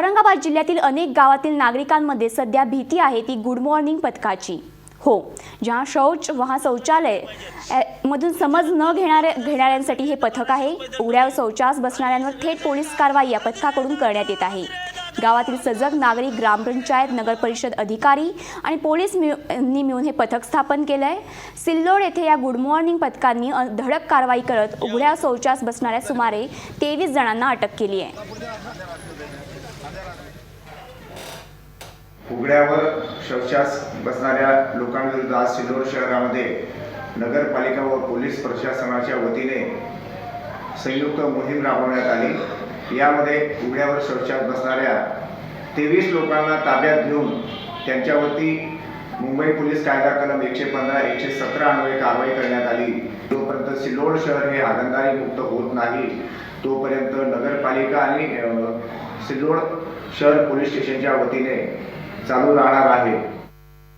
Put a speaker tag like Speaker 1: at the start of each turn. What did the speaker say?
Speaker 1: औरंगाबाद जिल्ह्यातील अनेक गावातील नागरिकांमध्ये सध्या भीती आहे ती गुड मॉर्निंग पथकाची. हो जहां शौच वहां शौचालय मधून समज न घेणाऱ्या घेणाऱ्यांसाठी हे पथक आहे. उघड्या शौचास बसणाऱ्यांवर थेट पोलीस कारवाई या पथकाकडून करण्यात येत आहे. गावातील सजग नागरिक ग्रामपंचायत नगरपरिषद अधिकारी आणि पोलीस मिळू- मिळून हे पथक स्थापन केलं आहे सिल्लोड येथे या गुड मॉर्निंग पथकांनी धडक कारवाई करत उघड्या शौचास बसणाऱ्या सुमारे तेवीस जणांना अटक केली आहे.
Speaker 2: उघड्यावर शौचास बसणाऱ्या लोकांविरुद्ध आज सिल्लोड शहरामध्ये नगरपालिका व पोलीस प्रशासनाच्या वतीने संयुक्त मोहीम राबवण्यात आली. यामध्ये उघड्यावर शौचास बसणाऱ्या तेवीस लोकांना ताब्यात घेऊन त्यांच्यावरती मुंबई पोलीस कायदा कलम एकशे पंधरा एकशे सतरा अन्वये कारवाई करण्यात आली. जोपर्यंत सिल्लोड शहर हे हागणदारी मुक्त होत नाही तोपर्यंत नगरपालिका आणि सिल्लोड शहर पोलीस स्टेशनच्या वतीने चालू राहणार आहे.